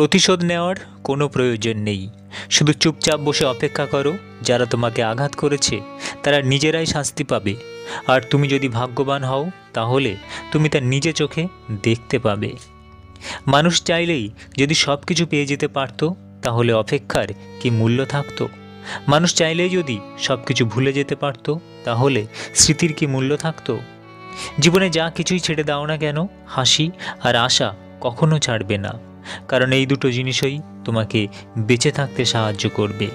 প্রতিশোধ নেওয়ার কোনো প্রয়োজন নেই। শুধু চুপচাপ বসে অপেক্ষা করো, যারা তোমাকে আঘাত করেছে, তারা নিজেরাই শাস্তি পাবে। আর তুমি যদি ভাগ্যবান হও, তাহলে তুমি তার নিজে চোখে দেখতে পাবে। মানুষ চাইলেই যদি সব কিছু পেয়ে যেতে পারতো, তাহলে অপেক্ষার কি মূল্য থাকতো? মানুষ চাইলেই যদি সব কিছু ভুলে যেতে পারতো, তাহলে স্মৃতির কি মূল্য থাকতো? জীবনে যা কিছুই ছেড়ে দাও না কেন, হাসি আর আশা কখনো ছাড়বে না। কারণ এই দুটো জিনিসই তোমাকে বেঁচে থাকতে সাহায্য করবে।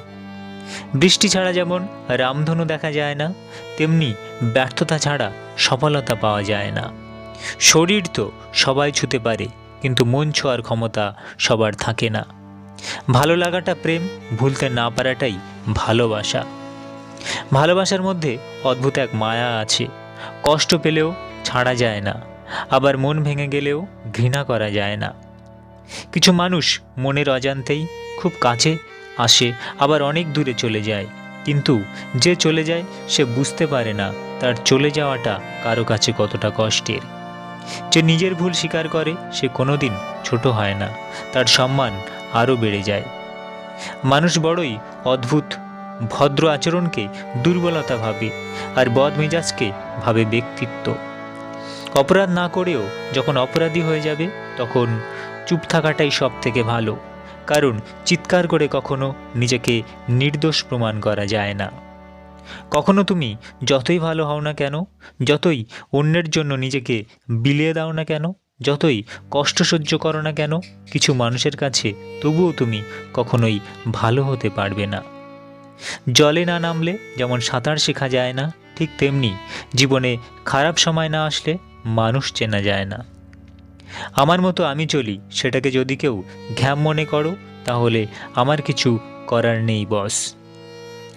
বৃষ্টি ছাড়া যেমন রামধনু দেখা যায় না, তেমনি ব্যর্থতা ছাড়া সফলতা পাওয়া যায় না। শরীর তো সবাই ছুতে পারে, কিন্তু মন ছোঁয়ার ক্ষমতা সবার থাকে না। ভালো লাগাটা প্রেম, ভুলতে না পারাটাই ভালোবাসা। ভালোবাসার মধ্যে অদ্ভুত এক মায়া আছে। কষ্ট পেলেও ছাড়া যায় না, আবার মন ভেঙে গেলেও ঘৃণা করা যায় না। কিছু মানুষ মনের অজান্তেই খুব কাছে আসে, আবার অনেক দূরে চলে যায়। কিন্তু যে চলে যায়, সে বুঝতে পারে না তার চলে যাওয়াটা কারও কাছে কতটা কষ্টের। যে নিজের ভুল স্বীকার করে, সে কোনোদিন ছোট হয় না, তার সম্মান আরও বেড়ে যায়। মানুষ বড়ই অদ্ভুত, ভদ্র আচরণকে দুর্বলতা ভাবে আর বদমেজাজকে ভাবে ব্যক্তিত্ব। অপরাধ না করেও যখন অপরাধী হয়ে যাবে, তখন চুপ থাকাটাই সব থেকে ভালো, কারণ চিৎকার করে কখনো নিজেকে নির্দোষ প্রমাণ করা যায় না। কখনো তুমি যতই ভালো হও না কেন, যতই অন্যের জন্য নিজেকে বিলিয়ে দাও না কেন, যতই কষ্ট সহ্য করো না কেন, কিছু মানুষের কাছে তবুও তুমি কখনোই ভালো হতে পারবে না। জলে না নামলে যেমন সাঁতার শেখা যায় না, ঠিক তেমনি জীবনে খারাপ সময় না আসলে মানুষ চেনা যায় না। আমার মতো আমি চলি, সেটাকে যদি কেউ ঘ্যাম মনে করো, তাহলে আমার কিছু করার নেই, বস।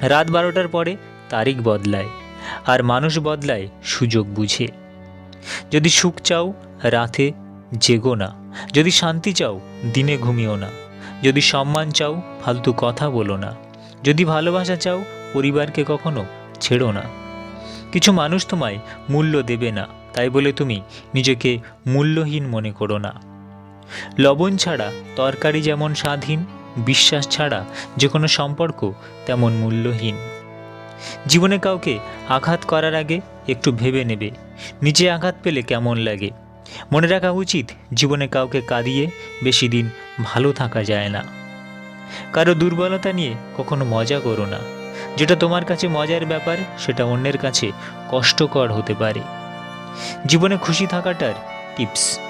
রাত বারোটার পরে তারিখ বদলায়, আর মানুষ বদলায় সুযোগ বুঝে। যদি সুখ চাও, রাতে জেগো না। যদি শান্তি চাও, দিনে ঘুমিও না। যদি সম্মান চাও, ফালতু কথা বলো না। যদি ভালোবাসা চাও, পরিবারকে কখনো ছেড়ো না। কিছু মানুষ তোমায় মূল্য দেবে না। তাই বলে তুমি নিজেকে মূল্যহীন মনে করো না। লবণ ছাড়া তরকারি যেমন স্বাধীন, বিশ্বাস ছাড়া যে কোনো সম্পর্ক তেমন মূল্যহীন। জীবনে কাউকে আঘাত করার আগে একটু ভেবে নেবে, নিজে আঘাত পেলে কেমন লাগে। মনে রাখা উচিত জীবনে কাউকে কাঁদিয়ে বেশি দিন ভালো থাকা যায় না। কারও দুর্বলতা নিয়ে কখনো মজা করো না। যেটা তোমার কাছে মজার ব্যাপার, সেটা অন্যের কাছে কষ্টকর হতে পারে। জীবনে খুশি থাকাটার টিপস।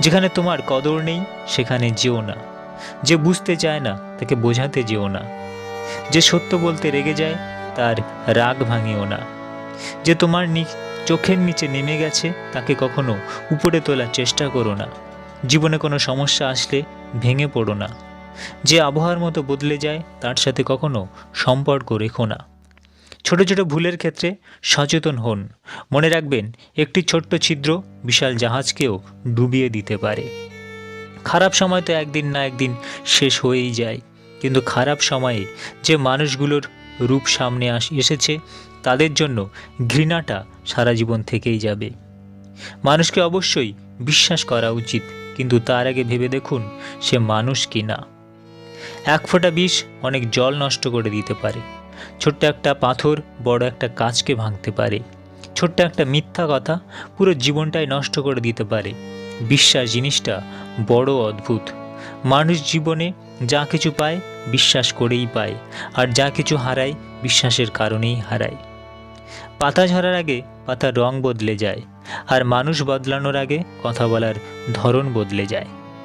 যেখানে তোমার কদর নেই, সেখানে যেও না। যে বুঝতে চায় না, তাকে বোঝাতে যেও না। যে সত্য বলতে রেগে যায়, তার রাগ ভাঙিও না। যে তোমার চোখের নিচে নেমে গেছে, তাকে কখনো উপরে তোলার চেষ্টা করো না। জীবনে কোনো সমস্যা আসলে ভেঙে পড়ো না। যে আবহাওয়ার মতো বদলে যায়, তার সাথে কখনো সম্পর্ক রেখো না। ছোট ছোট ভুলের ক্ষেত্রে সচেতন হন। মনে রাখবেন, একটি ছোট্ট ছিদ্র বিশাল জাহাজকেও ডুবিয়ে দিতে পারে। খারাপ সময় তো একদিন না একদিন শেষ হয়েই যায়। কিন্তু খারাপ সময়ে যে মানুষগুলোর রূপ সামনে আস এসেছে, তাদের জন্য ঘৃণাটা সারা জীবন থেকেই যাবে। মানুষকে অবশ্যই বিশ্বাস করা উচিত, কিন্তু তার আগে ভেবে দেখুন সে মানুষ কি না এক ফোঁটা বিষ অনেক জল নষ্ট করে দিতে পারে। ছোট্ট একটা পাথর, বড় একটা কাজকে ভাঙতে পারে। ছোট্ট একটা মিথ্যা কথা পুরো জীবনটাই নষ্ট করে দিতে পারে। বিশ্বাস জিনিসটা বড় অদ্ভুত। মানুষ জীবনে যা কিছু পায় বিশ্বাস করেই পায়, আর যা কিছু হারায় বিশ্বাসের কারণেই হারায়। পাতা ঝরার আগে পাতার রং বদলে যায়, আর মানুষ বদলানোর আগে কথা বলার ধরন বদলে যায়।